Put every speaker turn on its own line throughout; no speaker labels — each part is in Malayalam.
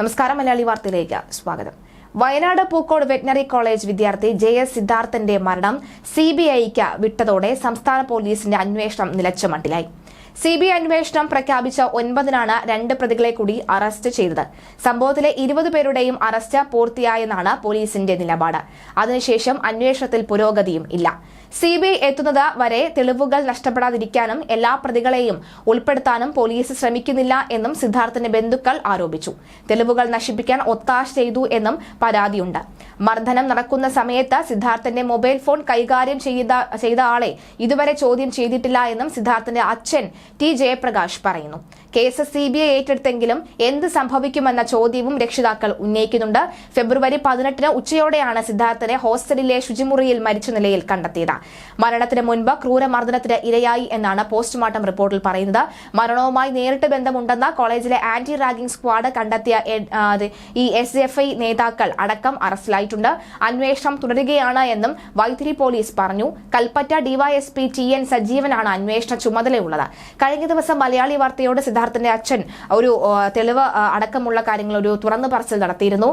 നമസ്കാരം മലയാളി വാർത്തയിലേക്ക് സ്വാഗതം. വയനാട് പൂക്കോട് വെറ്റിനറി കോളേജ് വിദ്യാർത്ഥി ജെ എസ് സിദ്ധാർത്ഥന്റെ മരണം സി ബി ഐക്ക് വിട്ടതോടെ സംസ്ഥാന പോലീസിന്റെ അന്വേഷണം നിലച്ച മട്ടിലായി സി ബി ഐ അന്വേഷണം പ്രഖ്യാപിച്ച ഒൻപതിനാണ് രണ്ട് പ്രതികളെ കൂടി അറസ്റ്റ് ചെയ്തത്. സംഭവത്തിലെ ഇരുപത് പേരുടെയും അറസ്റ്റ് പൂർത്തിയായെന്നാണ് പോലീസിന്റെ നിലപാട്. അതിനുശേഷം അന്വേഷണത്തിൽ പുരോഗതിയും ഇല്ല. സി ബി ഐ എത്തുന്നത് വരെ തെളിവുകൾ നഷ്ടപ്പെടാതിരിക്കാനും എല്ലാ പ്രതികളെയും ഉൾപ്പെടുത്താനും പോലീസ് ശ്രമിക്കുന്നില്ല എന്നും സിദ്ധാർത്ഥിന്റെ ബന്ധുക്കൾ ആരോപിച്ചു. തെളിവുകൾ നശിപ്പിക്കാൻ ഒത്താശ ചെയ്തു എന്നും പരാതിയുണ്ട്. മർദ്ദനം നടക്കുന്ന സമയത്ത് സിദ്ധാർത്ഥന്റെ മൊബൈൽ ഫോൺ കൈകാര്യം ചെയ്ത ചെയ്ത ആളെ ഇതുവരെ ചോദ്യം ചെയ്തിട്ടില്ല എന്നും സിദ്ധാർത്ഥന്റെ അച്ഛൻ ടി ജയപ്രകാശ് പറയുന്നു കേസ് സി ബി ഐ ഏറ്റെടുത്തെങ്കിലും എന്ത് സംഭവിക്കുമെന്ന ചോദ്യവും രക്ഷിതാക്കൾ ഉന്നയിക്കുന്നുണ്ട്. ഫെബ്രുവരി പതിനെട്ടിന് ഉച്ചയോടെയാണ് സിദ്ധാർത്ഥനെ ഹോസ്റ്റലിലെ ശുചിമുറിയിൽ മരിച്ച നിലയിൽ കണ്ടെത്തിയത്. മരണത്തിന് മുൻപ് ക്രൂരമർദ്ദനത്തിന് ഇരയായി എന്നാണ് പോസ്റ്റ്മോർട്ടം റിപ്പോർട്ടിൽ പറയുന്നത്. മരണവുമായി നേരിട്ട് ബന്ധമുണ്ടെന്ന് കോളേജിലെ ആന്റി റാഗിംഗ് സ്ക്വാഡ് കണ്ടെത്തിയ ഈ എസ് എഫ് ഐ നേതാക്കൾ അടക്കം അറസ്റ്റിലായിട്ടുണ്ട്. അന്വേഷണം തുടരുകയാണ് എന്നും വൈത്തിരി പോലീസ് പറഞ്ഞു. കൽപ്പറ്റ ഡിവൈഎസ്പി ടി എൻ സജീവനാണ് അന്വേഷണ ചുമതലയുള്ളത്. കഴിഞ്ഞ ദിവസം മലയാളി വാർത്തയോട് സിദ്ധാർത്ഥന്റെ അച്ഛൻ ഒരു തെളിവ് അടക്കമുള്ള കാര്യങ്ങൾ ഒരു തുറന്നു പറച്ചിൽ നടത്തിയിരുന്നു.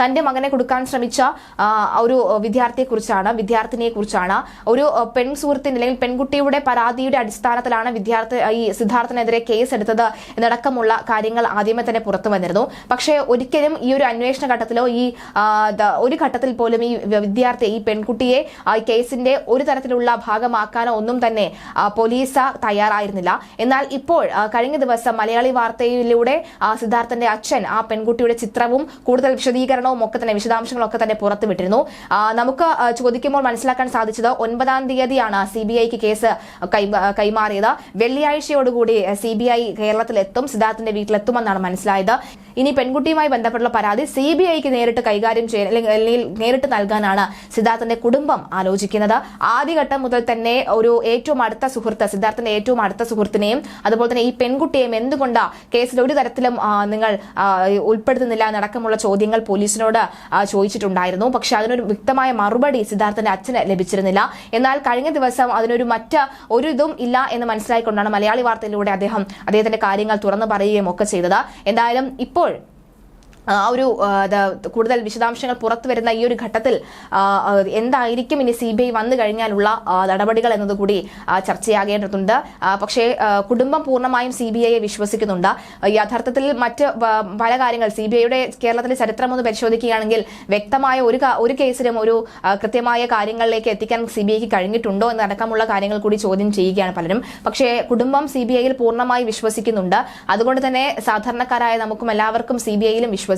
തന്റെ മകനെ കൊടുക്കാൻ ശ്രമിച്ച ഒരു വിദ്യാർത്ഥിയെക്കുറിച്ചാണ് വിദ്യാർത്ഥിനിയെ കുറിച്ചാണ് ഒരു പെൺ സുഹൃത്തിന്റെ അല്ലെങ്കിൽ പെൺകുട്ടിയുടെ പരാതിയുടെ അടിസ്ഥാനത്തിലാണ് വിദ്യാർത്ഥി ഈ സിദ്ധാർത്ഥനെതിരെ കേസ് എടുത്തത് എന്നടക്കമുള്ള കാര്യങ്ങൾ ആദ്യമേ തന്നെ പുറത്തു വന്നിരുന്നു. പക്ഷേ ഒരിക്കലും ഈ ഒരു അന്വേഷണ ഘട്ടത്തിലോ ഈ ഒരു ഘട്ടത്തിൽ പോലും ഈ വിദ്യാർത്ഥി ഈ പെൺകുട്ടിയെ കേസിന്റെ ഒരു തരത്തിലുള്ള ഭാഗമാക്കാനോ ഒന്നും തന്നെ പോലീസ് തയ്യാറായിരുന്നില്ല. എന്നാൽ ഇപ്പോൾ കഴിഞ്ഞ ദിവസം മലയാളി വാർത്തയിലൂടെ സിദ്ധാർത്ഥന്റെ അച്ഛൻ ആ പെൺകുട്ടിയുടെ ചിത്രവും കൂടുതൽ വിശദീകരണവും ഒക്കെ തന്നെ വിശദാംശങ്ങളൊക്കെ തന്നെ പുറത്തുവിട്ടിരുന്നു. നമുക്ക് ചോദിക്കുമ്പോൾ മനസ്സിലാക്കാൻ സാധിച്ചത് ഒൻപതാം തീയതിയാണ് സി ബി ഐക്ക് കേസ് കൈമാറിയത്. വെള്ളിയാഴ്ചയോടുകൂടി സി ബി ഐ കേരളത്തിലെത്തും സിദ്ധാർത്ഥന്റെ വീട്ടിലെത്തുമെന്നാണ് മനസ്സിലായത്. ഇനി പെൺകുട്ടിയുമായി ബന്ധപ്പെട്ടുള്ള പരാതി സി ബി ഐക്ക് നേരിട്ട് കൈകാര്യം ചെയ്യാൻ അല്ലെങ്കിൽ നേരിട്ട് നൽകാനാണ് സിദ്ധാർത്ഥന്റെ കുടുംബം ആലോചിക്കുന്നത്. ആദ്യഘട്ടം മുതൽ തന്നെ ഒരു ഏറ്റവും അടുത്ത സുഹൃത്ത് സിദ്ധാർത്ഥന്റെ ഏറ്റവും അടുത്ത സുഹൃത്തിനെയും അതുപോലെ തന്നെ ഈ പെൺകുട്ടിയെയും എന്തുകൊണ്ടാ കേസിൽ ഒരു തരത്തിലും നിങ്ങൾ ഉൾപ്പെടുത്തുന്നില്ല എന്നടക്കമുള്ള ചോദ്യങ്ങൾ പോലീസിനോട് ചോദിച്ചിട്ടുണ്ടായിരുന്നു. പക്ഷെ അതിനൊരു വ്യക്തമായ മറുപടി സിദ്ധാർത്ഥന്റെ അച്ഛന് ലഭിച്ചിരുന്നില്ല. എന്നാൽ കഴിഞ്ഞ ദിവസം അതിനൊരു മറ്റ് ഒരു ഇതും ഇല്ല എന്ന് മനസ്സിലായിക്കൊണ്ടാണ് മലയാളി വാർത്തയിലൂടെ അദ്ദേഹം അദ്ദേഹത്തിന്റെ കാര്യങ്ങൾ തുറന്നു പറയുകയും ഒക്കെ ചെയ്തത്. എന്തായാലും ഇപ്പോൾ ആ ഒരു കൂടുതൽ വിശദാംശങ്ങൾ പുറത്തു വരുന്ന ഈ ഒരു ഘട്ടത്തിൽ എന്തായിരിക്കും ഇനി സി ബി ഐ വന്നു കഴിഞ്ഞാലുള്ള നടപടികൾ എന്നതുകൂടി ചർച്ചയാകേണ്ടതുണ്ട്. പക്ഷേ കുടുംബം പൂർണമായും സി ബി ഐയെ വിശ്വസിക്കുന്നുണ്ട്. യഥാർത്ഥത്തിൽ മറ്റ് പല കാര്യങ്ങൾ സി ബി ഐയുടെ കേരളത്തിലെ ചരിത്രം ഒന്ന് പരിശോധിക്കുകയാണെങ്കിൽ വ്യക്തമായ ഒരു ഒരു കേസിലും ഒരു കൃത്യമായ കാര്യങ്ങളിലേക്ക് എത്തിക്കാൻ സി ബി ഐക്ക് കഴിഞ്ഞിട്ടുണ്ടോ എന്നടക്കമുള്ള കാര്യങ്ങൾ കൂടി ചോദ്യം ചെയ്യുകയാണ് പലരും. പക്ഷേ കുടുംബം സി ബി ഐയിൽ പൂർണമായി വിശ്വസിക്കുന്നുണ്ട്. അതുകൊണ്ട് തന്നെ സാധാരണക്കാരായ നമുക്കും എല്ലാവർക്കും സി ബി ഐയിലും വിശ്വസിക്കാം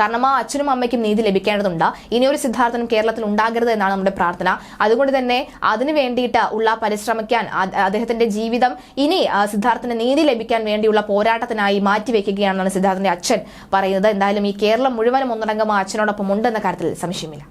കാരണം ആ അച്ഛനും അമ്മയ്ക്കും നീതി ലഭിക്കേണ്ടതുണ്ട്. ഇനിയൊരു സിദ്ധാർത്ഥനും കേരളത്തിൽ ഉണ്ടാകരുത് എന്നാണ് നമ്മുടെ പ്രാർത്ഥന. അതുകൊണ്ട് തന്നെ അതിനു വേണ്ടിയിട്ട് ഉള്ള പരിശ്രമിക്കാൻ അദ്ദേഹത്തിന്റെ ജീവിതം ഇനി സിദ്ധാർത്ഥന് നീതി ലഭിക്കാൻ വേണ്ടിയുള്ള പോരാട്ടത്തിനായി മാറ്റിവെക്കുകയാണെന്നാണ് സിദ്ധാർത്ഥന്റെ അച്ഛൻ പറയുന്നത്. എന്തായാലും ഈ കേരളം മുഴുവനും ഒന്നടങ്കം ആ അച്ഛനോടൊപ്പം ഉണ്ടെന്ന കാര്യത്തിൽ സംശയമില്ല.